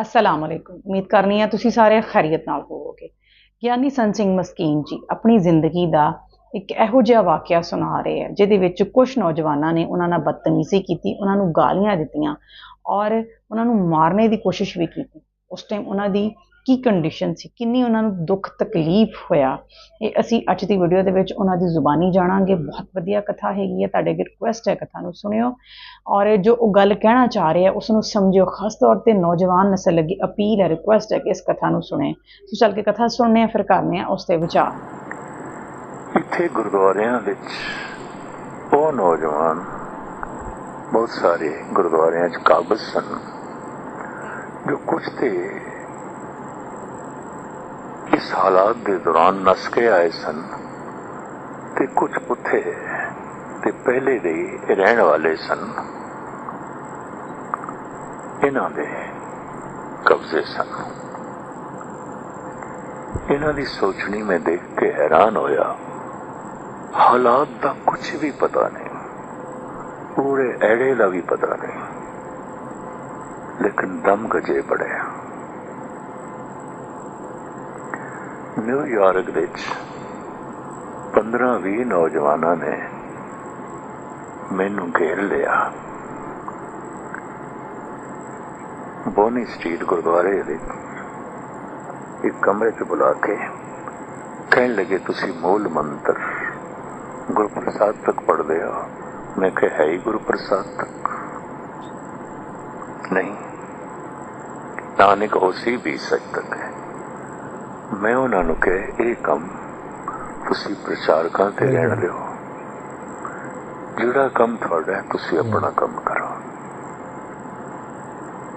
ਅਸਲਾਮ ਅਲੈਕੁਮ ਉਮੀਦ ਕਰਨੀ ਆ ਤੁਸੀਂ ਸਾਰੇ ਖੈਰੀਅਤ ਨਾਲ ਹੋਵੋਗੇ। ਗਿਆਨੀ ਸੰਤ ਸਿੰਘ ਮਸਕੀਨ ਜੀ ਆਪਣੀ ਜ਼ਿੰਦਗੀ ਦਾ ਇੱਕ ਇਹੋ ਜਿਹਾ ਵਾਕਿਆ ਸੁਣਾ ਰਹੇ ਆ, ਜਿਹਦੇ ਵਿੱਚ ਕੁਝ ਨੌਜਵਾਨਾਂ ਨੇ ਉਹਨਾਂ ਨਾਲ ਬਦਤਮੀਜ਼ੀ ਕੀਤੀ, ਉਹਨਾਂ ਨੂੰ ਗਾਲੀਆਂ ਦਿੱਤੀਆਂ ਔਰ ਉਹਨਾਂ ਨੂੰ ਮਾਰਨੇ ਦੀ ਕੋਸ਼ਿਸ਼ ਵੀ ਕੀਤੀ। ਉਸ ਟਾਈਮ ਉਹਨਾਂ ਦੀ ਕੀ ਕੰਡੀਸ਼ਨ ਸੀ? ਕਿੰਨੀ ਉਹਨਾਂ ਨੂੰ ਦੁੱਖ, ਤਕਲੀਫ ਹੋਇਆ? ਇਹ ਅਸੀਂ ਅੱਜ ਦੀ ਵੀਡੀਓ ਦੇ ਵਿੱਚ ਉਹਨਾਂ ਦੀ ਜ਼ੁਬਾਨੀ ਜਾਣਾਂਗੇ। ਬਹੁਤ ਵਧੀਆ ਕਥਾ ਹੈਗੀ ਹੈ। ਤੁਹਾਡੇ ਅੱਗੇ ਰਿਕੁਐਸਟ ਹੈ ਕਥਾ ਨੂੰ ਸੁਣਿਓ। ਔਰ ਜੋ ਉਹ ਗੱਲ ਕਹਿਣਾ ਚਾਹ ਰਹੇ ਆ ਉਸ ਨੂੰ ਸਮਝਿਓ। ਖਾਸ ਤੌਰ ਤੇ ਨੌਜਵਾਨ ਨਸਲ ਲੱਗੀ ਅਪੀਲ ਹੈ ਰਿਕੁਐਸਟ ਹੈ ਕਿ ਇਸ ਕਥਾ ਨੂੰ ਸੁਣੇ ਸੋ ਚੱਲ ਕੇ ਕਥਾ ਸੁਣਨੇ ਆ, ਫਿਰ ਕਰਨੇ ਆ ਉਸ ਤੇ ਵਿਚਾਰ। ਇੱਥੇ ਗੁਰਦੁਆਰਿਆਂ ਵਿੱਚ ਉਹ ਨੌਜਵਾਨ ਬਹੁਤ ਸਾਰੇ ਗੁਰਦੁਆਰਿਆਂ 'ਚ ਕਾਬਜ਼ ਸਨ, ਜੋ ਕੁਝ ਤੇ ਇਸ ਹਾਲਾਤ ਦੇ ਦੌਰਾਨ ਨਸ ਕੇ ਆਏ ਸਨ ਤੇ ਕੁਝ ਉੱਥੇ ਤੇ ਪਹਿਲੇ ਦੇ ਰਹਿਣ ਵਾਲੇ ਸਨ ਇਹਨਾਂ ਦੇ ਕਬਜ਼ੇ ਸਨ ਇਹਨਾਂ ਦੀ ਸੋਚਣੀ ਮੈਂ ਦੇਖ ਕੇ ਹੈਰਾਨ ਹੋਇਆ ਹਾਲਾਤ ਦਾ ਕੁਝ ਵੀ ਪਤਾ ਨਹੀਂ ਪੂਰੇ ਐੜੇ ਦਾ ਵੀ ਪਤਾ ਨਹੀਂ ਲੇਕਿਨ ਦਮ ਗਜੇ ਪੜੇ ਨਿਊਯਾਰਕ ਵਿੱਚ 15-20 ਨੌਜਵਾਨਾਂ ਨੇ ਮੈਨੂੰ ਘੇਰ ਲਿਆ। ਬੋਨੀ ਸਟਰੀਟ ਗੁਰਦੁਆਰੇ ਦੇ ਇੱਕ ਕਮਰੇ 'ਚ ਬੁਲਾ ਕੇ ਕਹਿਣ ਲੱਗੇ, ਤੁਸੀਂ ਮੂਲ ਮੰਤਰ ਗੁਰਪ੍ਰਸਾਦ ਤੱਕ ਪੜ੍ਹਦੇ ਹੋ? ਮੈਂ ਕਿਹਾ, ਹੈ ਹੀ ਗੁਰਪ੍ਰਸਾਦ ਤੱਕ। ਨਹੀਂ, ਨਾਨਕ ਹੋਸੀ ਵੀ ਸੱਚ ਤੱਕ ਹੈ। ਮੈਂ ਉਹਨਾਂ ਨੂੰ ਕਿਹਾ ਇਹ ਕੰਮ ਤੁਸੀਂ ਪ੍ਰਚਾਰਕਾਂ ਤੇ ਰਹਿਣ ਦਿਓ। ਜਿਹੜਾ ਕੰਮ ਤੁਹਾਡਾ ਤੁਸੀਂ ਆਪਣਾ ਕੰਮ ਕਰੋ।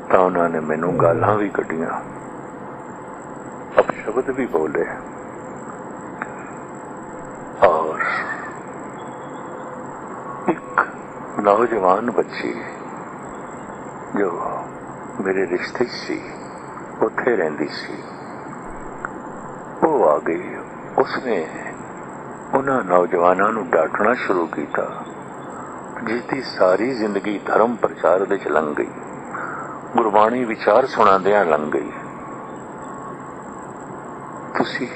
ਤਾਂ ਉਹਨਾਂ ਨੇ ਮੈਨੂੰ ਗਾਲਾਂ ਵੀ ਕੱਢੀਆਂ। ਅਬ ਸ਼ਬਦ ਵੀ ਬੋਲੇ। ਔਰ ਇੱਕ ਨੌਜਵਾਨ ਬੱਚੀ ਜੋ ਮੇਰੇ ਰਿਸ਼ਤੇ ਸੀ ਉੱਥੇ ਰਹਿੰਦੀ ਸੀ। ਉਹ ਆ ਗਈ। ਉਸਨੇ ਉਹਨਾਂ ਨੌਜਵਾਨਾਂ ਨੂੰ ਡਾਟਣਾ ਸ਼ੁਰੂ ਕੀਤਾ ਜਿਸ ਦੀ ਸਾਰੀ ਜ਼ਿੰਦਗੀ ਧਰਮ ਪ੍ਰਚਾਰ ਵਿੱਚ ਲੰਘ ਗਈ। ਗੁਰਬਾਣੀ ਵਿਚਾਰ ਸੁਣਾਉਂਦਿਆਂ ਲੰਘ ਗਈ। ਤੁਸੀਂ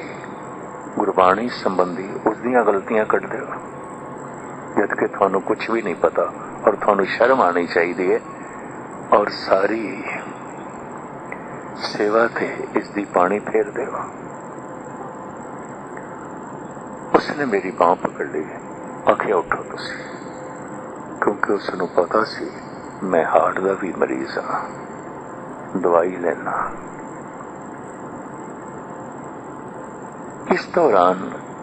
ਗੁਰਬਾਣੀ ਸੰਬੰਧੀ ਉਸ ਦੀਆਂ ਗਲਤੀਆਂ ਕੱਢਦੇ ਹੋ ਜਦ ਕਿ ਤੁਹਾਨੂੰ ਕੁਝ ਵੀ ਨਹੀਂ ਪਤਾ ਔਰ ਤੁਹਾਨੂੰ ਸ਼ਰਮ ਆਣੀ ਚਾਹੀਦੀ ਹੈ ਔਰ ਸਾਰੀ ਸੇਵਾ ਤੇ ਇਸ ਦੀ ਪਾਣੀ ਫੇਰ ਹੋ। ਉਸਨੇ ਮੇਰੀ ਬਾਹ ਪਕੜ ਲਈ ਆਖਿਆ ਉੱਠੋ ਤੁਸੀਂ ਕਿਉਂਕਿ ਉਸ ਨੂੰ ਪਤਾ ਸੀ ਮੈਂ ਹਾਰਟ ਦਾ ਵੀ ਮਰੀਜ਼ ਹਾਂ ਦਵਾਈ ਲੈਣਾ ਇਸ ਦੌਰਾਨ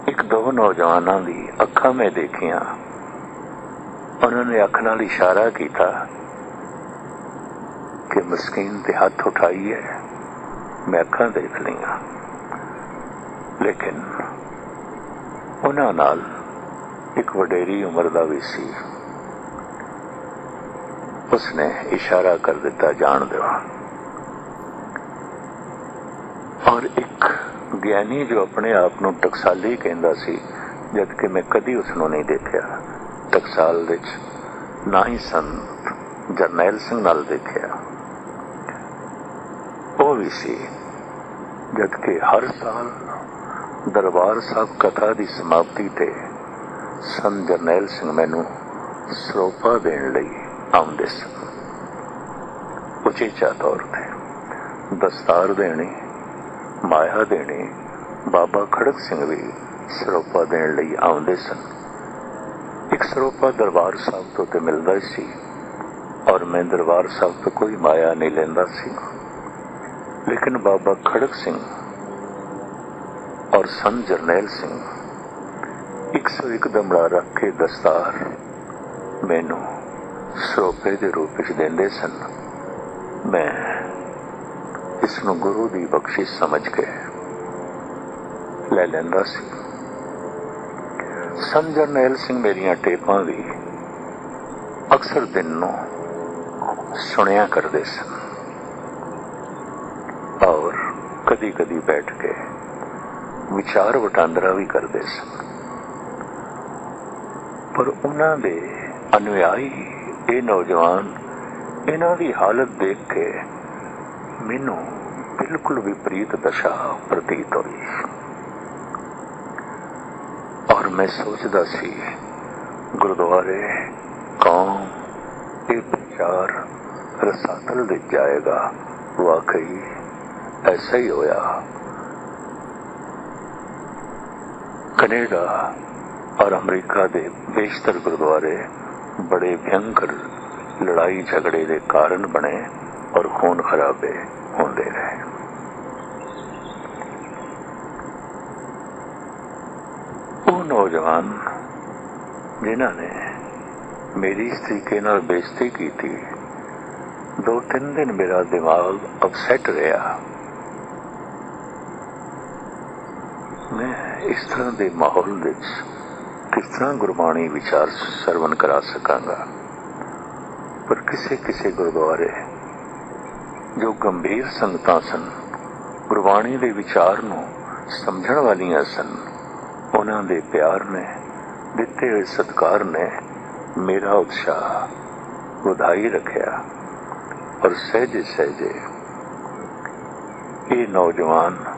ਇੱਕ ਦੋ ਨੌਜਵਾਨਾਂ ਦੀ ਅੱਖਾਂ ਮੈਂ ਦੇਖੀਆਂ ਉਹਨਾਂ ਨੇ ਅੱਖ ਨਾਲ ਇਸ਼ਾਰਾ ਕੀਤਾ ਕਿ ਮਸਕੀਨ ਤੇ ਹੱਥ ਉਠਾਈਏ ਮੈਂ ਅੱਖਾਂ ਦੇਖ ਲਈਆਂ ਲੇਕਿਨ ਉਹਨਾਂ ਨਾਲ ਇੱਕ ਵਡੇਰੀ ਉਮਰ ਦਾ ਵੀ ਸੀ। ਉਸਨੇ ਇਸ਼ਾਰਾ ਕਰ ਦਿੱਤਾ, ਜਾਣ ਦਿਓ। ਔਰ ਇੱਕ ਗਿਆਨੀ ਜੋ ਆਪਣੇ ਆਪ ਨੂੰ ਟਕਸਾਲੀ ਕਹਿੰਦਾ ਸੀ, ਜਦ ਕਿ ਮੈਂ ਕਦੀ ਉਸ ਨੂੰ ਨਹੀਂ ਦੇਖਿਆ। ਟਕਸਾਲ ਵਿੱਚ ਨਾ ਹੀ ਸੰਤ ਜਰਨੈਲ ਸਿੰਘ ਨਾਲ ਦੇਖਿਆ। ਉਹ ਵੀ ਸੀ, ਜਦ ਕਿ ਹਰ ਸਾਲ ਦਰਬਾਰ ਸਾਹਿਬ ਕਥਾ ਦੀ ਸਮਾਪਤੀ ਤੇ ਸੰਤ ਜਰਨੈਲ ਸਿੰਘ ਮੈਨੂੰ ਸਰੋਪਾ ਦੇਣ ਲਈ ਆਉਂਦੇ ਸਨ। ਉਚੇਚਾ ਤੌਰ ਤੇ ਦਸਤਾਰ ਦੇਣੀ, ਮਾਇਆ ਦੇਣੀ, ਬਾਬਾ ਖੜਕ ਸਿੰਘ ਵੀ ਸਰੋਪਾ ਦੇਣ ਲਈ ਆਉਂਦੇ ਸਨ। ਇੱਕ ਸਰੋਪਾ ਦਰਬਾਰ ਸਾਹਿਬ ਤੋਂ ਤੇ ਮਿਲਦਾ ਸੀ ਔਰ ਮੈਂ ਦਰਬਾਰ ਸਾਹਿਬ ਤੋਂ ਕੋਈ ਮਾਇਆ ਨਹੀਂ ਲੈਂਦਾ ਸੀ। ਲੇਕਿਨ ਬਾਬਾ ਖੜਕ ਸਿੰਘ ਔਰ ਸੰਤ ਜਰਨੈਲ ਸਿੰਘ 101 ਦਮੜਾ ਰੱਖ ਕੇ ਦਸਤਾਰ ਮੈਨੂੰ ਸਰੋਪੇ ਦੇ ਰੂਪ ਵਿੱਚ ਦਿੰਦੇ ਸਨ। ਮੈਂ ਇਸ ਨੂੰ ਗੁਰੂ ਦੀ ਬਖਸ਼ਿਸ਼ ਸਮਝ ਕੇ ਲੈ ਲੈਂਦਾ ਸੀ। ਸੰਤ ਜਰਨੈਲ ਸਿੰਘ ਮੇਰੀਆਂ ਟੇਪਾਂ ਵੀ ਅਕਸਰ ਦਿਨ ਨੂੰ ਸੁਣਿਆ ਕਰਦੇ ਸਨ। ਔਰ ਕਦੀ ਕਦੀ ਬੈਠ ਕੇ ਵਿਚਾਰ ਵਟਾਂਦਰਾ ਵੀ ਕਰਦੇ ਸਨ। ਪਰ ਉਹਨਾਂ ਦੇ ਅਨੁਯਾਈ ਇਹ ਨੌਜਵਾਨ ਇਹਨਾਂ ਦੀ ਹਾਲਤ ਦੇਖ ਕੇ ਮੈਨੂੰ ਬਿਲਕੁਲ ਵਿਪਰੀਤ ਦਸ਼ਾ ਪ੍ਰਤੀਤ ਹੋਈ। ਔਰ ਮੈਂ ਸੋਚਦਾ ਸੀ, ਗੁਰਦੁਆਰੇ, ਕੌਮ, ਇਹ ਪ੍ਰਚਾਰ ਰਸਾਤਲ ਦੇ ਜਾਏਗਾ। ਵਾਕਈ ਐਸਾ ਹੀ ਹੋਇਆ। ਕੈਨੇਡਾ ਔਰ ਅਮਰੀਕਾ ਦੇ ਬੇਸ਼ਤਰ ਗੁਰਦੁਆਰੇ ਬੜੇ ਭਿਅੰਕਰ ਲੜਾਈ ਝਗੜੇ ਦੇ ਕਾਰਨ ਬਣੇ ਔਰ ਖੂਨ ਖਰਾਬੇ ਹੁੰਦੇ ਰਹੇ। ਉਹ ਨੌਜਵਾਨ ਜਿਨ੍ਹਾਂ ਨੇ ਮੇਰੀ ਇਸ ਤਰੀਕੇ ਨਾਲ ਬੇਇੱਜ਼ਤੀ ਕੀਤੀ, ਦੋ ਤਿੰਨ ਦਿਨ ਮੇਰਾ ਦਿਮਾਗ ਅਪਸੈਟ ਰਿਹਾ ਮੈਂ ਇਸ ਤਰ੍ਹਾਂ ਦੇ ਮਾਹੌਲ ਵਿੱਚ ਕਿਸ ਤਰ੍ਹਾਂ ਗੁਰਬਾਣੀ ਵਿਚਾਰ ਸਰਵਨ ਕਰਾ ਸਕਾਂਗਾ? ਪਰ ਕਿਸੇ ਕਿਸੇ ਗੁਰਦੁਆਰੇ ਜੋ ਗੰਭੀਰ ਸੰਗਤਾਂ ਸਨ, ਗੁਰਬਾਣੀ ਦੇ ਵਿਚਾਰ ਨੂੰ ਸਮਝਣ ਵਾਲੀਆਂ ਸਨ, ਉਹਨਾਂ ਦੇ ਪਿਆਰ ਨੇ, ਦਿੱਤੇ ਹੋਏ ਸਤਕਾਰ ਨੇ ਮੇਰਾ ਉਤਸ਼ਾਹ ਵਧਾਈ ਰੱਖਿਆ ਔਰ ਸਹਿਜੇ ਸਹਿਜੇ ਇਹ ਨੌਜਵਾਨ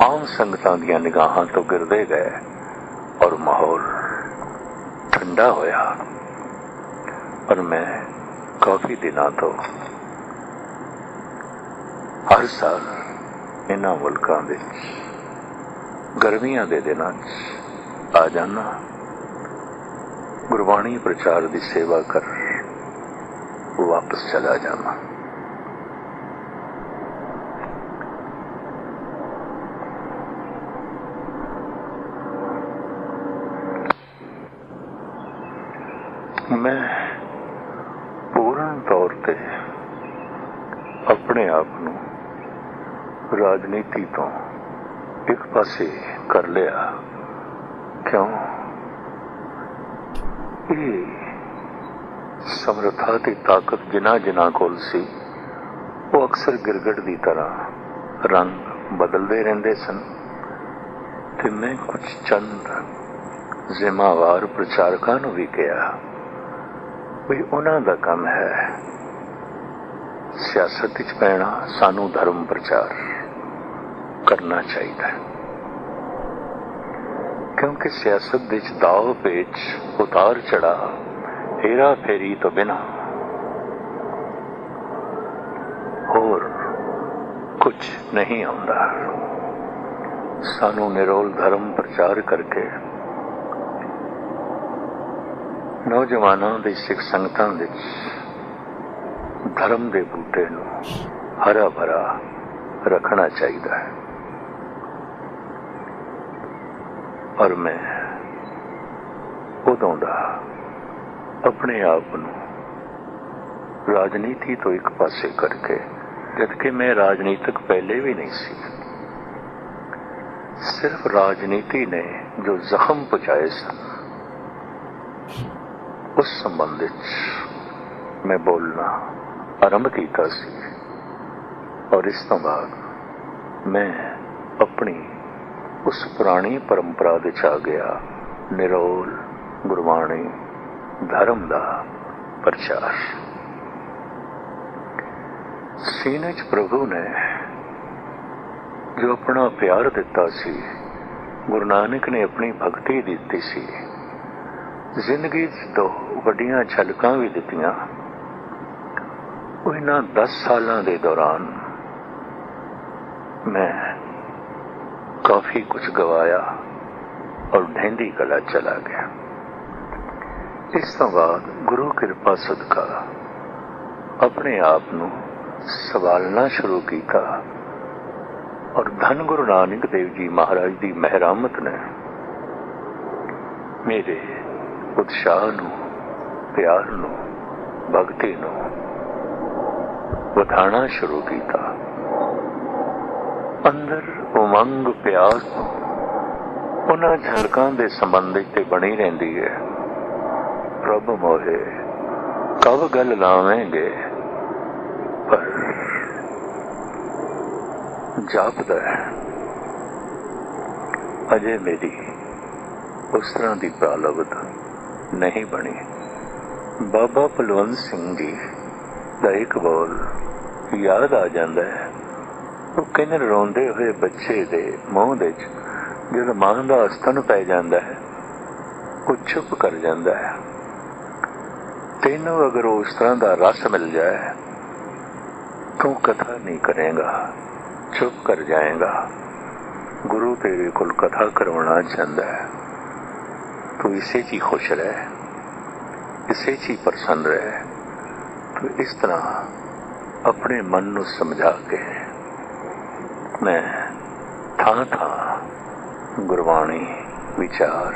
ਆਮ ਸੰਗਤਾਂ ਦੀਆਂ ਨਿਗਾਹਾਂ ਤੋਂ ਗਿਰਦੇ ਗਏ ਔਰ ਮਾਹੌਲ ਠੰਡਾ ਹੋਇਆ ਪਰ ਮੈਂ ਕਾਫੀ ਦਿਨਾਂ ਤੋਂ ਹਰ ਸਾਲ ਇਹਨਾਂ ਮੁਲਕਾਂ ਵਿੱਚ ਗਰਮੀਆਂ ਦੇ ਦਿਨਾਂ 'ਚ ਆ ਜਾਣਾ ਗੁਰਬਾਣੀ ਪ੍ਰਚਾਰ ਦੀ ਸੇਵਾ ਕਰ ਵਾਪਸ ਚਲਾ ਜਾਣਾ ਮੈਂ ਪੂਰਨ ਤੌਰ ਤੇ ਆਪਣੇ ਆਪ ਨੂੰ ਰਾਜਨੀਤੀ ਤੋਂ ਇੱਕ ਪਾਸੇ ਕਰ ਲਿਆ। ਕਿਉਂ? ਇਹ ਸਮਰੱਥਾ ਤੇ ਤਾਕਤ ਜਿਨ੍ਹਾਂ ਜਿਨ੍ਹਾਂ ਕੋਲ ਸੀ, ਉਹ ਅਕਸਰ ਗਿਰਗੜ ਦੀ ਤਰ੍ਹਾਂ ਰੰਗ ਬਦਲਦੇ ਰਹਿੰਦੇ ਸਨ। ਤੇ ਮੈਂ ਕੁਝ ਚੰਦ ਜ਼ਿੰਮੇਵਾਰ ਪ੍ਰਚਾਰਕਾਂ ਨੂੰ ਵੀ ਕਿਹਾ ਵੀ ਉਹਨਾਂ ਦਾ ਕੰਮ ਹੈ। ਸਿਆਸਤ ਵਿੱਚ ਪੈਣਾ ਸਾਨੂੰ ਧਰਮ ਪ੍ਰਚਾਰ ਕਰਨਾ ਚਾਹੀਦਾ ਹੈ। ਕਿਉਂਕਿ ਸਿਆਸਤ ਦੇ ਵਿੱਚ ਦਾਅ ਪੇਚ, ਉਤਾਰ ਚੜਾ ਹੇਰਾ ਫੇਰੀ ਤੋਂ ਬਿਨਾ ਹੋਰ ਕੁਝ ਨਹੀਂ ਆਉਂਦਾ। ਸਾਨੂੰ ਨਿਰੋਲ ਧਰਮ ਪ੍ਰਚਾਰ ਕਰਕੇ ਨੌਜਵਾਨਾਂ ਦੇ ਸਿੱਖ ਸੰਗਤਾਂ ਵਿੱਚ ਧਰਮ ਦੇ ਬੂਟੇ ਨੂੰ ਹਰਾ ਭਰਾ ਰੱਖਣਾ ਚਾਹੀਦਾ ਹੈ। ਪਰ ਮੈਂ ਉਦੋਂ ਦਾ ਆਪਣੇ ਆਪ ਨੂੰ ਰਾਜਨੀਤੀ ਤੋਂ ਇੱਕ ਪਾਸੇ ਕਰਕੇ, ਜਦਕਿ ਮੈਂ ਰਾਜਨੀਤਿਕ ਪਹਿਲੇ ਵੀ ਨਹੀਂ ਸੀ, ਸਿਰਫ ਰਾਜਨੀਤੀ ਨੇ ਜੋ ਜ਼ਖਮ ਪਹੁੰਚਾਏ ਸਨ ਉਸ ਸੰਬੰਧ ਵਿੱਚ ਮੈਂ ਬੋਲਣਾ ਆਰੰਭ ਕੀਤਾ ਸੀ। ਔਰ ਇਸ ਤੋਂ ਬਾਅਦ ਮੈਂ ਆਪਣੀ ਉਸ ਪੁਰਾਣੀ ਪਰੰਪਰਾ ਵਿੱਚ ਆ ਗਿਆ। ਨਿਰੋਲ ਗੁਰਬਾਣੀ ਧਰਮ ਦਾ ਪ੍ਰਚਾਰ। ਸੀਨੇ ਚ ਪ੍ਰਭੂ ਨੇ ਜੋ ਆਪਣਾ ਪਿਆਰ ਦਿੱਤਾ ਸੀ, ਗੁਰੂ ਨਾਨਕ ਨੇ ਆਪਣੀ ਭਗਤੀ ਦਿੱਤੀ ਸੀ ਜ਼ਿੰਦਗੀ 'ਚ ਦੋ ਵੱਡੀਆਂ ਝਲਕਾਂ ਵੀ ਦਿੱਤੀਆਂ। ਉਹ ਇਹਨਾਂ 10 ਸਾਲਾਂ ਦੇ ਦੌਰਾਨ ਮੈਂ ਕਾਫੀ ਕੁਝ ਗਵਾਇਆ ਔਰ ਢਹਿੰਦੀ ਕਲਾ ਚਲਾ ਗਿਆ। ਇਸ ਤੋਂ ਬਾਅਦ ਗੁਰੂ ਕਿਰਪਾ ਸਦਕਾ ਆਪਣੇ ਆਪ ਨੂੰ ਸਵਾਲਣਾ ਸ਼ੁਰੂ ਕੀਤਾ ਔਰ ਧੰਨ ਗੁਰੂ ਨਾਨਕ ਦੇਵ ਜੀ ਮਹਾਰਾਜ ਦੀ ਮਹਿਰਾਮਤ ਨੇ ਮੇਰੇ ਉਤਸ਼ਾਹ ਨੂੰ, ਪਿਆਰ ਨੂੰ, ਭਗਤੀ ਨੂੰ ਵਧਾਣਾ ਸ਼ੁਰੂ ਕੀਤਾ। ਅੰਦਰ ਉਮੰਗ ਪਿਆਸ ਉਹਨਾਂ ਝਲਕਾਂ ਦੇ ਸੰਬੰਧ ਤੇ ਬਣੀ ਰਹਿੰਦੀ ਹੈ। ਪ੍ਰਭ ਮੋਹੇ, ਕਬ ਗੱਲ ਲਾਵੇਂਗੇ? ਪਰ ਜਾਪਦਾ ਹੈ। ਅਜੇ ਮੇਰੀ ਉਸ ਤਰ੍ਹਾਂ ਦੀ ਪ੍ਰਾਲਬਧ ਨਹੀਂ ਬਣੀ। ਬਾਬਾ ਪਲਵੰਤ ਸਿੰਘ ਜੀ ਦਾ ਇੱਕ ਬੋਲ ਯਾਦ ਆ ਜਾਂਦਾ ਹੈ। ਉਹ ਕਹਿੰਦੇ ਰੋਂਦੇ ਹੋਏ ਬੱਚੇ ਦੇ ਮੂੰਹ ਦੇ ਵਿੱਚ ਜਦੋਂ ਮਾਂ ਦਾ ਅਸਤਨ ਪੈ ਜਾਂਦਾ ਹੈ, ਉਹ ਚੁੱਪ ਕਰ ਜਾਂਦਾ ਹੈ। ਤੈਨੂੰ ਅਗਰ ਉਸ ਤਰ੍ਹਾਂ ਦਾ ਰਸ ਮਿਲ ਜਾਏ, ਤੂੰ ਕਥਾ ਨਹੀਂ ਕਰੇਗਾ, ਚੁੱਪ ਕਰ ਜਾਏਗਾ। ਗੁਰੂ ਤੇਰੇ ਕੋਲ ਕਥਾ ਕਰਵਾਉਣਾ ਚਾਹੁੰਦਾ ਹੈ। ਤੂੰ ਇਸੇ 'ਚ ਹੀ ਖੁਸ਼ ਰਹਿ ਇਸੇ 'ਚ ਹੀ ਪ੍ਰਸੰਨ ਰਹਿ ਤੂੰ ਇਸ ਤਰ੍ਹਾਂ ਆਪਣੇ ਮਨ ਨੂੰ ਸਮਝਾ ਕੇ ਮੈਂ ਥਾਂ ਥਾਂ ਗੁਰਬਾਣੀ ਵਿਚਾਰ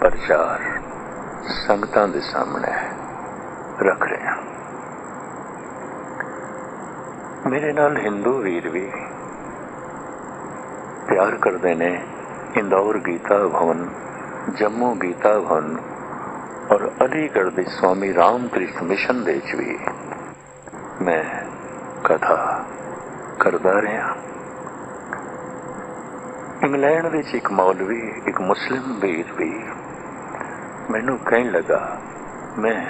ਪ੍ਰਚਾਰ ਸੰਗਤਾਂ ਦੇ ਸਾਹਮਣੇ ਰੱਖ ਰਿਹਾ ਮੇਰੇ ਨਾਲ ਹਿੰਦੂ ਵੀਰ ਵੀ ਪਿਆਰ ਕਰਦੇ ਨੇ ਇੰਦੌਰ ਗੀਤਾ ਭਵਨ ਜੰਮੂ ਗੀਤਾ ਭਵਨ ਔਰ ਅਲੀਗੜ੍ਹ ਦੇ ਸਵਾਮੀ ਰਾਮਕ੍ਰਿਸ਼ਨ ਮਿਸ਼ਨ ਦੇ ਵਿੱਚ ਵੀ ਮੈਂ ਕਥਾ ਕਰਦਾ ਰਿਹਾ। ਇੰਗਲੈਂਡ ਵਿੱਚ ਇੱਕ ਮੌਲਵੀ, ਇੱਕ ਮੁਸਲਿਮ ਵੀਰ ਵੀ ਮੈਨੂੰ ਕਹਿਣ ਲੱਗਾ, ਮੈਂ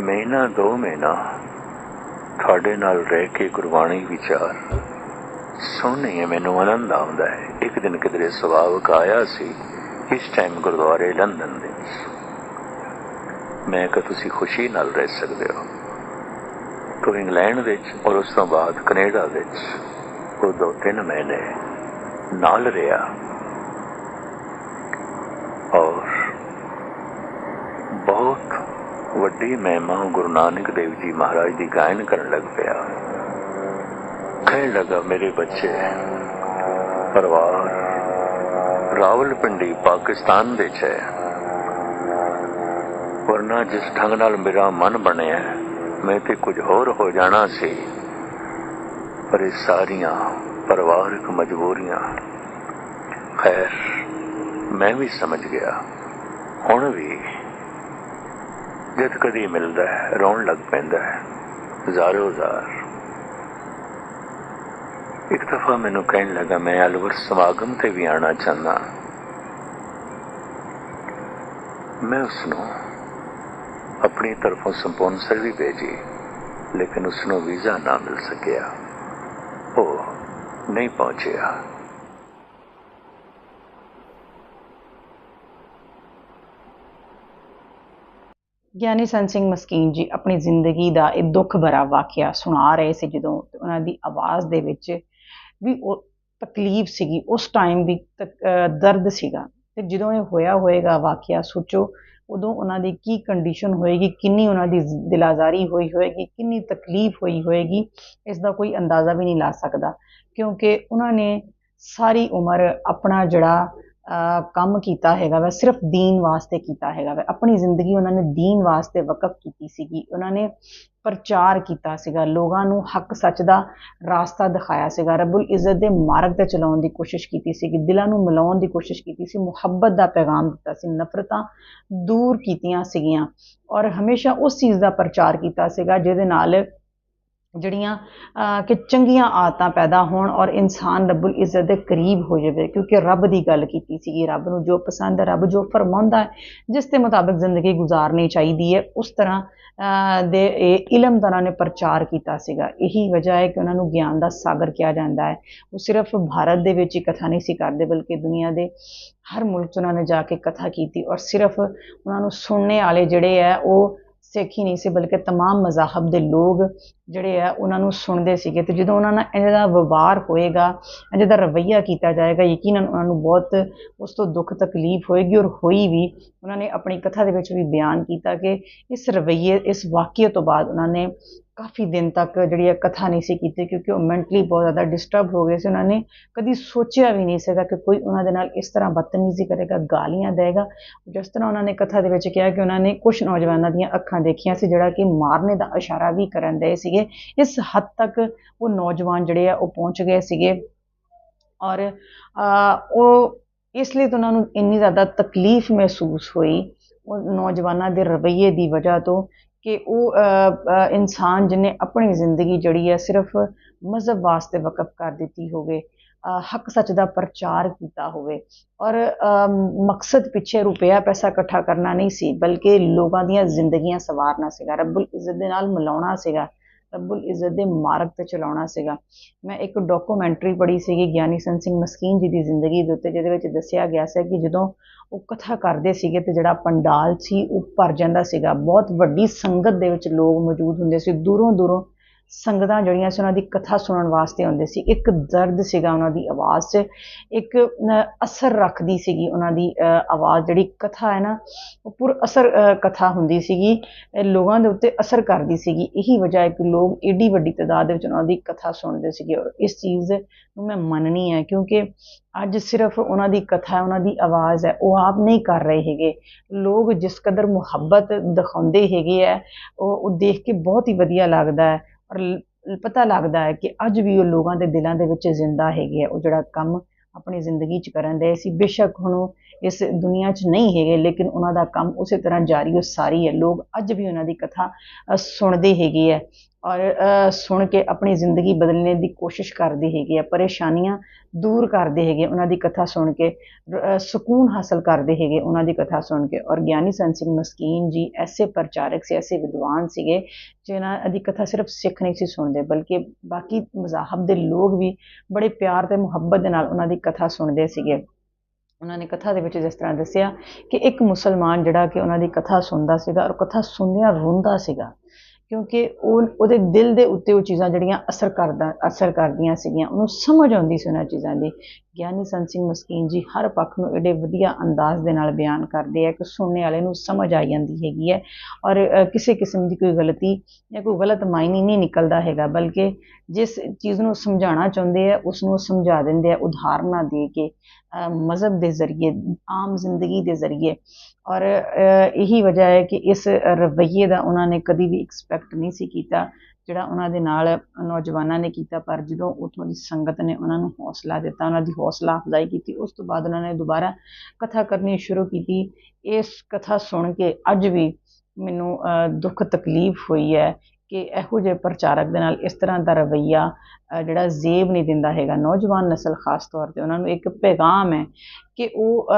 ਮਹੀਨਾ, ਦੋ ਮਹੀਨਾ ਤੁਹਾਡੇ ਨਾਲ ਰਹਿ ਕੇ ਗੁਰਬਾਣੀ ਵਿਚਾਰ ਸੁਣਨੀ ਹੈ। ਮੈਨੂੰ ਆਨੰਦ ਆਉਂਦਾ ਹੈ। ਇੱਕ ਦਿਨ ਕਿਧਰੇ ਸੁਭਾਵਕ ਆਇਆ ਸੀ। ਇਸ ਟਾਈਮ ਗੁਰਦੁਆਰੇ ਲੰਡਨ ਦੇ ਮੈਂ ਕਿ ਤੁਸੀਂ ਖੁਸ਼ੀ ਨਾਲ ਰਹਿ ਸਕਦੇ ਹੋ। ਤੋ ਇੰਗਲੈਂਡ ਵਿੱਚ ਔਰ ਉਸ ਤੋਂ ਬਾਅਦ ਕੈਨੇਡਾ ਵਿੱਚ ਉਹ ਦੋ ਤਿੰਨ ਮਹੀਨੇ ਨਾਲ ਰਿਹਾ। ਔਰ ਬਹੁਤ ਵੱਡੀ ਮਹਿਮਾ ਗੁਰੂ ਨਾਨਕ ਦੇਵ ਜੀ ਮਹਾਰਾਜ ਦੀ ਗਾਇਨ ਕਰਨ ਲੱਗ ਪਿਆ। ਕਹਿਣ ਲੱਗਾ, ਮੇਰੇ ਬੱਚੇ, ਪਰਿਵਾਰ ਰਾਵਲਪਿੰਡੀ ਪਾਕਿਸਤਾਨ ਵਿੱਚ ਹੈ। ਵਰਨਾ ਜਿਸ ਢੰਗ ਨਾਲ ਮੇਰਾ ਮਨ ਬਣਿਆ, ਮੈਂ ਤੇ ਕੁਝ ਹੋਰ ਹੋ ਜਾਣਾ ਸੀ, ਪਰ ਇਹ ਸਾਰੀਆਂ ਪਰਿਵਾਰਕ ਮਜਬੂਰੀਆਂ, ਖੈਰ, ਮੈਂ ਵੀ ਸਮਝ ਗਿਆ। ਹੁਣ ਵੀ ਜਦ ਕਦੀ ਮਿਲਦਾ ਹੈ, ਰੋਣ ਲੱਗ ਪੈਂਦਾ ਹੈ ਜ਼ਾਰੋ ਜ਼ਾਰ ਇੱਕ ਦਫਾ ਮੈਨੂੰ ਕਹਿਣ ਲੱਗਾ, ਮੈਂ ਅਲਵਰ ਸਮਾਗਮ ਤੇ ਵੀ ਆਣਾ ਚਾਹੁੰਦਾ ਮੈਂ ਉਸ ਨੂੰ ਆਪਣੀ ਤਰਫੋਂ ਸਪਾਂਸਰ ਵੀ ਭੇਜੀ, ਲੇਕਿਨ ਉਸ ਨੂੰ ਵੀਜ਼ਾ ਨਾ ਮਿਲ ਸਕਿਆ। ਉਹ ਨਹੀਂ ਪਹੁੰਚਿਆ। ਗਿਆਨੀ ਸੰਤ ਸਿੰਘ ਮਸਕੀਨ ਜੀ ਆਪਣੀ ਜ਼ਿੰਦਗੀ ਦਾ ਇਹ ਦੁੱਖ ਭਰਾ ਵਾਕਿਆ ਸੁਣਾ ਰਹੇ ਸੀ ਜਦੋਂ ਤੇ ਉਹਨਾਂ ਦੀ ਆਵਾਜ਼ ਦੇ ਵਿੱਚ ਵੀ ਉਹ ਤਕਲੀਫ ਸੀਗੀ, ਉਸ ਟਾਈਮ ਵੀ ਤਕ- ਦਰਦ ਸੀਗਾ। ਤੇ ਜਦੋਂ ਇਹ ਹੋਇਆ, ਹੋਏਗਾ, ਵਾਕਿਆ ਸੋਚੋ, ਉਦੋਂ ਉਹਨਾਂ ਦੀ ਕੀ ਕੰਡੀਸ਼ਨ ਹੋਏਗੀ, ਕਿੰਨੀ ਉਹਨਾਂ ਦੀ ਜ਼- ਦਿਲਾਜ਼ਾਰੀ ਹੋਈ ਹੋਏਗੀ, ਕਿੰਨੀ ਤਕਲੀਫ ਹੋਈ ਹੋਏਗੀ, ਇਸ ਦਾ ਕੋਈ ਅੰਦਾਜ਼ਾ ਵੀ ਨਹੀਂ ਲਾ ਸਕਦਾ। ਕਿਉਂਕਿ ਉਹਨਾਂ ਨੇ ਸਾਰੀ ਉਮਰ ਆਪਣਾ ਜਿਹੜਾ ਕੰਮ ਕੀਤਾ ਹੈਗਾ ਵਾ, ਸਿਰਫ ਦੀਨ ਵਾਸਤੇ ਕੀਤਾ ਹੈਗਾ ਵਾ। ਆਪਣੀ ਜ਼ਿੰਦਗੀ ਉਹਨਾਂ ਨੇ ਦੀਨ ਵਾਸਤੇ ਵਕਫ ਕੀਤੀ ਸੀਗੀ। ਉਹਨਾਂ ਨੇ ਪ੍ਰਚਾਰ ਕੀਤਾ ਸੀਗਾ। ਲੋਕਾਂ ਨੂੰ ਹੱਕ ਸੱਚ ਦਾ ਰਾਸਤਾ ਦਿਖਾਇਆ ਸੀਗਾ। ਰੱਬੁਲ ਇੱਜ਼ਤ ਦੇ ਮਾਰਗ ਤੇ ਚਲਾਉਣ ਦੀ ਕੋਸ਼ਿਸ਼ ਕੀਤੀ ਸੀਗੀ। ਦਿਲਾਂ ਨੂੰ ਮਿਲਾਉਣ ਦੀ ਕੋਸ਼ਿਸ਼ ਕੀਤੀ ਸੀ। ਮੁਹੱਬਤ ਦਾ ਪੈਗਾਮ ਦਿੱਤਾ ਸੀ। ਨਫ਼ਰਤਾਂ ਦੂਰ ਕੀਤੀਆਂ ਸੀਗੀਆਂ। ਔਰ ਹਮੇਸ਼ਾ ਉਸ ਚੀਜ਼ ਦਾ ਪ੍ਰਚਾਰ ਕੀਤਾ ਸੀਗਾ, ਜਿਹਦੇ ਨਾਲ ਜਿਹੜੀਆਂ ਕਿ ਚੰਗੀਆਂ ਆਦਤਾਂ ਪੈਦਾ ਹੋਣ ਔਰ ਇਨਸਾਨ ਰੱਬੁਲ ਇੱਜ਼ਤ ਦੇ ਕਰੀਬ ਹੋ ਜਾਵੇ, ਕਿਉਂਕਿ ਰੱਬ ਦੀ ਗੱਲ ਕੀਤੀ ਸੀਗੀ, ਰੱਬ ਨੂੰ ਜੋ ਪਸੰਦ ਹੈ, ਰੱਬ ਜੋ ਫਰਮਾਉਂਦਾ ਹੈ, ਜਿਸ ਦੇ ਮੁਤਾਬਿਕ ਜ਼ਿੰਦਗੀ ਗੁਜ਼ਾਰਨੀ ਚਾਹੀਦੀ ਹੈ, ਉਸ ਤਰ੍ਹਾਂ ਦੇ ਇਹ ਇਲਮ ਦਾ ਉਹਨਾਂ ਨੇ ਪ੍ਰਚਾਰ ਕੀਤਾ ਸੀਗਾ। ਇਹੀ ਵਜ੍ਹਾ ਹੈ ਕਿ ਉਹਨਾਂ ਨੂੰ ਗਿਆਨ ਦਾ ਸਾਗਰ ਕਿਹਾ ਜਾਂਦਾ ਹੈ। ਉਹ ਸਿਰਫ ਭਾਰਤ ਦੇ ਵਿੱਚ ਹੀ ਕਥਾ ਨਹੀਂ ਸੀ ਕਰਦੇ, ਬਲਕਿ ਦੁਨੀਆ ਦੇ ਹਰ ਮੁਲਕ 'ਚ ਉਹਨਾਂ ਨੇ ਜਾ ਕੇ ਕਥਾ ਕੀਤੀ ਔਰ ਸਿਰਫ ਉਹਨਾਂ ਨੂੰ ਸੁਣਨੇ ਵਾਲੇ ਜਿਹੜੇ ਹੈ, ਉਹ ਸਿੱਖ ਹੀ ਨਹੀਂ ਸੀ ਬਲਕਿ तमाम ਮਜ਼ਾਹਬ ਦੇ ਲੋਕ ਜਿਹੜੇ ਆ ਉਹਨਾਂ ਨੂੰ ਸੁਣਦੇ ਸੀਗੇ ਤੇ ਜਦੋਂ ਉਹਨਾਂ ਨਾਲ ਇਹਨਾਂ ਦਾ ਵਪਾਰ ਹੋਏਗਾ ਇਹਨਾਂ ਦਾ ਰਵੱਈਆ ਕੀਤਾ ਜਾਏਗਾ ਯਕੀਨਨ ਉਹਨਾਂ ਨੂੰ ਬਹੁਤ ਉਸ ਤੋਂ ਦੁੱਖ ਤਕਲੀਫ ਹੋਏਗੀ ਔਰ ਹੋਈ ਵੀ ਉਹਨਾਂ ਨੇ ਆਪਣੀ ਕਥਾ ਦੇ ਵਿੱਚ ਵੀ ਬਿਆਨ ਕੀਤਾ ਕਿ ਇਸ ਰਵੱਈਏ ਇਸ ਵਾਕਿਏ ਤੋਂ ਬਾਅਦ ਉਹਨਾਂ ਨੇ ਕਾਫੀ ਦਿਨ ਤੱਕ ਜਿਹੜੀ ਇਹ ਕਥਾ ਨਹੀਂ ਸੀ ਕੀਤੀ ਕਿਉਂਕਿ ਉਹ ਮੈਂਟਲੀ ਬਹੁਤ ਜ਼ਿਆਦਾ ਡਿਸਟਰਬ ਹੋ ਗਏ ਸੀ। ਉਹਨਾਂ ਨੇ ਕਦੀ ਸੋਚਿਆ ਵੀ ਨਹੀਂ ਸੀਗਾ ਕਿ ਕੋਈ ਉਹਨਾਂ ਦੇ ਨਾਲ ਇਸ ਤਰ੍ਹਾਂ ਬਦਤਮੀਜ਼ੀ ਕਰੇਗਾ, ਗਾਲੀਆਂ ਦੇਗਾ। ਜਿਸ ਤਰ੍ਹਾਂ ਉਹਨਾਂ ਨੇ ਕਥਾ ਦੇ ਵਿੱਚ ਕਿਹਾ ਕਿ ਉਹਨਾਂ ਨੇ ਕੁਝ ਨੌਜਵਾਨਾਂ ਦੀਆਂ ਅੱਖਾਂ ਦੇਖੀਆਂ ਸੀ, ਜਿਹੜਾ ਕਿ ਮਾਰਨੇ ਦਾ ਇਸ਼ਾਰਾ ਵੀ ਕਰਨ ਦੇ ਸੀਗੇ। ਇਸ ਹੱਦ ਤੱਕ ਉਹ ਨੌਜਵਾਨ ਜਿਹੜੇ ਆ, ਉਹ ਪਹੁੰਚ ਗਏ ਸੀਗੇ। ਔਰ ਉਹ ਇਸ ਲਈ ਤਾਂ ਉਹਨਾਂ ਨੂੰ ਇੰਨੀ ਜ਼ਿਆਦਾ ਤਕਲੀਫ ਮਹਿਸੂਸ ਹੋਈ। ਉਹ ਨੌਜਵਾਨਾਂ ਦੇ ਰਵੱਈਏ ਦੀ ਵਜ੍ਹਾ ਤੋਂ ਕਿ ਉਹ ਇਨਸਾਨ ਜਿਹਨੇ ਆਪਣੀ ਜ਼ਿੰਦਗੀ ਜਿਹੜੀ ਹੈ ਸਿਰਫ ਮਜ਼ਹਬ ਵਾਸਤੇ ਵਕਫ ਕਰ ਦਿੱਤੀ ਹੋਵੇ ਹੱਕ ਸੱਚ ਦਾ ਪ੍ਰਚਾਰ ਕੀਤਾ ਹੋਵੇ, ਔਰ ਮਕਸਦ ਪਿੱਛੇ ਰੁਪਇਆ ਪੈਸਾ ਇਕੱਠਾ ਕਰਨਾ ਨਹੀਂ ਸੀ, ਬਲਕਿ ਲੋਕਾਂ ਦੀਆਂ ਜ਼ਿੰਦਗੀਆਂ ਸਵਾਰਨਾ ਸੀਗਾ, ਰੱਬੁਲ ਇੱਜ਼ਤ ਦੇ ਨਾਲ ਮਿਲਾਉਣਾ ਸੀਗਾ। ਰੱਬੁਲ ਇੱਜ਼ਤ ਦੇ ਮਾਰਗ ਤੇ ਚਲਾਉਣਾ ਸੀਗਾ। ਮੈਂ ਇੱਕ ਡਾਕੂਮੈਂਟਰੀ ਪੜ੍ਹੀ ਸੀਗੀ ਗਿਆਨੀ ਸੰਤ ਸਿੰਘ ਮਸਕੀਨ ਜੀ ਦੀ ਜ਼ਿੰਦਗੀ ਦੇ ਉੱਤੇ, ਜਿਹਦੇ ਵਿੱਚ ਦੱਸਿਆ ਗਿਆ ਸੀ ਕਿ ਜਦੋਂ ਉਹ ਕਥਾ ਕਰਦੇ ਸੀਗੇ ਤੇ ਜਿਹੜਾ ਪੰਡਾਲ ਸੀ, ਉਹ ਭਰ ਜਾਂਦਾ ਸੀਗਾ। ਬਹੁਤ ਵੱਡੀ ਸੰਗਤ ਦੇ ਵਿੱਚ ਲੋਕ ਮੌਜੂਦ ਹੁੰਦੇ ਸੀ। ਦੂਰੋਂ ਦੂਰੋਂ ਸੰਗਤਾਂ ਜਿਹੜੀਆਂ ਸੀ ਉਹਨਾਂ ਦੀ ਕਥਾ ਸੁਣਨ ਵਾਸਤੇ ਆਉਂਦੇ ਸੀ। ਇੱਕ ਦਰਦ ਸੀਗਾ ਉਹਨਾਂ ਦੀ ਆਵਾਜ਼ 'ਚ, ਇੱਕ ਅਸਰ ਰੱਖਦੀ ਸੀਗੀ ਉਹਨਾਂ ਦੀ ਆਵਾਜ਼ ਜਿਹੜੀ ਕਥਾ ਹੈ ਨਾ, ਉਹ ਪੁਰ ਅਸਰ ਕਥਾ ਹੁੰਦੀ ਸੀਗੀ। ਲੋਕਾਂ ਦੇ ਉੱਤੇ ਅਸਰ ਕਰਦੀ ਸੀਗੀ। ਇਹੀ ਵਜ੍ਹਾ ਹੈ ਕਿ ਲੋਕ ਏਡੀ ਵੱਡੀ ਤਾਦਾਦ ਦੇ ਵਿੱਚ ਉਹਨਾਂ ਦੀ ਕਥਾ ਸੁਣਦੇ ਸੀਗੇ ਔਰ ਇਸ ਚੀਜ਼ ਨੂੰ ਮੈਂ ਮੰਨਣੀ ਹੈ ਕਿਉਂਕਿ ਅੱਜ ਸਿਰਫ ਉਹਨਾਂ ਦੀ ਕਥਾ, ਉਹਨਾਂ ਦੀ ਆਵਾਜ਼ ਹੈ, ਉਹ ਆਪ ਨਹੀਂ ਕਰ ਰਹੇ ਹੈਗੇ। ਲੋਕ ਜਿਸ ਕਦਰ ਮੁਹੱਬਤ ਦਿਖਾਉਂਦੇ ਹੈਗੇ ਹੈ, ਉਹ ਉਹ ਦੇਖ ਕੇ ਬਹੁਤ ਹੀ ਵਧੀਆ ਲੱਗਦਾ ਹੈ। ਔਰ ਪਤਾ ਲੱਗਦਾ ਹੈ ਕਿ ਅੱਜ ਵੀ ਉਹ ਲੋਕਾਂ ਦੇ ਦਿਲਾਂ ਦੇ ਵਿੱਚ ਜ਼ਿੰਦਾ ਹੈਗੇ ਆ। ਉਹ ਜਿਹੜਾ ਕੰਮ ਆਪਣੀ ਜ਼ਿੰਦਗੀ 'ਚ ਕਰਨ ਦੇ ਸੀ, ਬੇਸ਼ੱਕ ਹੁਣ ਉਹ ਇਸ ਦੁਨੀਆ 'ਚ ਨਹੀਂ ਹੈਗੇ, ਲੇਕਿਨ ਉਹਨਾਂ ਦਾ ਕੰਮ ਉਸੇ ਤਰ੍ਹਾਂ ਜਾਰੀ ਉਹ ਸਾਰੀ ਹੈ। ਲੋਕ ਅੱਜ ਵੀ ਉਹਨਾਂ ਦੀ ਕਥਾ ਸੁਣਦੇ ਹੈਗੇ ਆ। ਔਰ ਸੁਣ ਕੇ ਆਪਣੀ ਜ਼ਿੰਦਗੀ ਬਦਲਣੇ ਦੀ ਕੋਸ਼ਿਸ਼ ਕਰਦੇ ਹੈਗੇ ਆ, ਪਰੇਸ਼ਾਨੀਆਂ ਦੂਰ ਕਰਦੇ ਹੈਗੇ ਉਹਨਾਂ ਦੀ ਕਥਾ ਸੁਣ ਕੇ ਸਕੂਨ ਹਾਸਲ ਕਰਦੇ ਹੈਗੇ ਉਹਨਾਂ ਦੀ ਕਥਾ ਸੁਣ ਕੇ। ਔਰ ਗਿਆਨੀ ਸੰਤ ਸਿੰਘ ਮਸਕੀਨ ਜੀ ਐਸੇ ਪ੍ਰਚਾਰਕ ਸੀ, ਐਸੇ ਵਿਦਵਾਨ ਸੀਗੇ, ਜਿਨ੍ਹਾਂ ਦੀ ਕਥਾ ਸਿਰਫ ਸਿੱਖ ਨਹੀਂ ਸੀ ਸੁਣਦੇ, ਬਲਕਿ ਬਾਕੀ ਮਜ਼ਾਹਬ ਦੇ ਲੋਕ ਵੀ ਬੜੇ ਪਿਆਰ ਤੇ ਮੁਹੱਬਤ ਦੇ ਨਾਲ ਉਹਨਾਂ ਦੀ ਕਥਾ ਸੁਣਦੇ ਸੀਗੇ। ਉਹਨਾਂ ਨੇ ਕਥਾ ਦੇ ਵਿੱਚ ਜਿਸ ਤਰ੍ਹਾਂ ਦੱਸਿਆ ਕਿ ਇੱਕ ਮੁਸਲਮਾਨ ਜਿਹੜਾ ਕਿ ਉਹਨਾਂ ਦੀ ਕਥਾ ਸੁਣਦਾ ਸੀਗਾ ਔਰ ਕਥਾ ਸੁਣਦਿਆਂ ਰੋਂਦਾ ਸੀਗਾ ਕਿਉਂਕਿ ਉਹ, ਉਹਦੇ ਦਿਲ ਦੇ ਉੱਤੇ ਉਹ ਚੀਜ਼ਾਂ ਜਿਹੜੀਆਂ ਅਸਰ ਕਰਦਾ, ਅਸਰ ਕਰਦੀਆਂ ਸੀਗੀਆਂ, ਉਹਨੂੰ ਸਮਝ ਆਉਂਦੀ ਸੀ ਉਹਨਾਂ ਚੀਜ਼ਾਂ ਦੀ। ਗਿਆਨੀ ਸੰਤ ਸਿੰਘ ਮਸਕੀਨ ਜੀ ਹਰ ਪੱਖ ਨੂੰ ਏਡੇ ਵਧੀਆ ਅੰਦਾਜ਼ ਦੇ ਨਾਲ ਬਿਆਨ ਕਰਦੇ ਆ ਕਿ ਸੁਣਨੇ ਵਾਲੇ ਨੂੰ ਸਮਝ ਆ ਜਾਂਦੀ ਹੈਗੀ ਹੈ। ਔਰ ਕਿਸੇ ਕਿਸਮ ਦੀ ਕੋਈ ਗਲਤੀ ਜਾਂ ਕੋਈ ਗਲਤ ਮਾਇਨੇ ਨਹੀਂ ਨਿਕਲਦਾ ਹੈਗਾ, ਬਲਕਿ ਜਿਸ ਚੀਜ਼ ਨੂੰ ਸਮਝਾਉਣਾ ਚਾਹੁੰਦੇ ਆ ਉਸ ਨੂੰ ਸਮਝਾ ਦਿੰਦੇ ਆ ਉਦਾਹਰਨਾਂ ਦੇ ਕੇ। ਮਜ਼ਹਬ ਦੇ ਜ਼ਰੀਏ, ਆਮ ਜ਼ਿੰਦਗੀ ਦੇ ਜ਼ਰੀਏ। ਔਰ ਇਹੀ ਵਜ੍ਹਾ ਹੈ ਕਿ ਇਸ ਰਵੱਈਏ ਦਾ ਉਹਨਾਂ ਨੇ ਕਦੀ ਵੀ ਐਕਸਪੈਕਟ ਨਹੀਂ ਸੀ ਕੀਤਾ, ਜਿਹੜਾ ਉਹਨਾਂ ਦੇ ਨਾਲ ਨੌਜਵਾਨਾਂ ਨੇ ਕੀਤਾ। ਪਰ ਜਦੋਂ ਉੱਥੋਂ ਦੀ ਸੰਗਤ ਨੇ ਉਹਨਾਂ ਨੂੰ ਹੌਸਲਾ ਦਿੱਤਾ, ਉਹਨਾਂ ਦੀ ਹੌਸਲਾ ਅਫਜ਼ਾਈ ਕੀਤੀ, ਉਸ ਤੋਂ ਬਾਅਦ ਉਹਨਾਂ ਨੇ ਦੁਬਾਰਾ ਕਥਾ ਕਰਨੀ ਸ਼ੁਰੂ ਕੀਤੀ। ਇਸ ਕਥਾ ਸੁਣ ਕੇ ਅੱਜ ਵੀ ਮੈਨੂੰ ਦੁੱਖ ਤਕਲੀਫ ਹੋਈ ਹੈ। ਕਿ ਇਹੋ ਜਿਹੇ ਪ੍ਰਚਾਰਕ ਦੇ ਨਾਲ ਇਸ ਤਰ੍ਹਾਂ ਦਾ ਰਵੱਈਆ ਜਿਹੜਾ ਜ਼ੇਬ ਨਹੀਂ ਦਿੰਦਾ ਹੈਗਾ ਨੌਜਵਾਨ ਨਸਲ ਖਾਸ ਤੌਰ ਤੇ, ਉਹਨਾਂ ਨੂੰ ਇੱਕ ਪੈਗਾਮ ਹੈ ਕਿ ਉਹ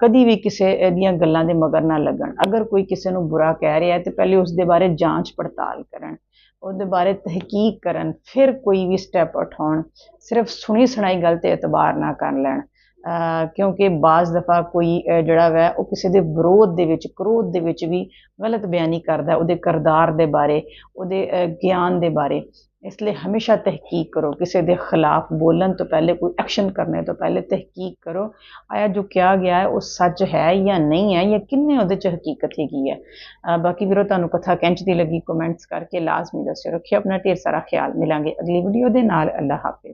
ਕਦੀ ਵੀ ਕਿਸੇ ਦੀਆਂ ਗੱਲਾਂ ਦੇ ਮਗਰ ਨਾ ਲੱਗਣ। ਅਗਰ ਕੋਈ ਕਿਸੇ ਨੂੰ ਬੁਰਾ ਕਹਿ ਰਿਹਾ ਹੈ ਤੇ ਪਹਿਲੇ ਉਸ ਦੇ ਬਾਰੇ ਜਾਂਚ ਪੜਤਾਲ ਕਰਨ, ਉਹਦੇ ਬਾਰੇ ਤਹਿਕੀਕ ਕਰਨ, ਫਿਰ ਕੋਈ ਵੀ ਸਟੈਪ ਉਠਾਉਣ, ਸਿਰਫ ਸੁਣੀ ਸੁਣਾਈ ਗੱਲ ਤੇ ਇਤਬਾਰ ਨਾ ਕਰ ਲੈਣ। ਕਿਉਂਕਿ ਬਾਜ਼ ਦਫਾ ਕੋਈ ਜਿਹੜਾ ਵੈ, ਉਹ ਕਿਸੇ ਦੇ ਵਿਰੋਧ ਦੇ ਵਿੱਚ, ਕ੍ਰੋਧ ਦੇ ਵਿੱਚ ਵੀ ਗਲਤ ਬਿਆਨੀ ਕਰਦਾ, ਉਹਦੇ ਕਰਦਾਰ ਦੇ ਬਾਰੇ, ਉਹਦੇ ਗਿਆਨ ਦੇ ਬਾਰੇ। ਇਸ ਲਈ ਹਮੇਸ਼ਾ ਤਹਿਕੀਕ ਕਰੋ, ਕਿਸੇ ਦੇ ਖਿਲਾਫ ਬੋਲਣ ਤੋਂ ਪਹਿਲੇ, ਕੋਈ ਐਕਸ਼ਨ ਕਰਨੇ ਤੋਂ ਪਹਿਲੇ ਤਹਿਕੀਕ ਕਰੋ। ਆਇਆ ਜੋ ਕਿਹਾ ਗਿਆ ਹੈ, ਉਹ ਸੱਚ ਹੈ ਜਾਂ ਨਹੀਂ ਹੈ, ਜਾਂ ਕਿੰਨੇ ਉਹਦੇ ਚ ਹਕੀਕਤ ਹੈਗੀ ਹੈ। ਬਾਕੀ ਵੀਰੋ, ਤੁਹਾਨੂੰ ਕਥਾ ਕੈਂਚ ਦੀ ਲੱਗੀ ਕਮੈਂਟਸ ਕਰਕੇ ਲਾਜ਼ਮੀ ਦੱਸਿਓ। ਰੱਖਿਓ ਆਪਣਾ ਢੇਰ ਸਾਰਾ ਖਿਆਲ। ਮਿਲਾਂਗੇ ਅਗਲੀ ਵੀਡੀਓ ਦੇ ਨਾਲ। ਅੱਲਾ ਹਾਫਿਜ਼।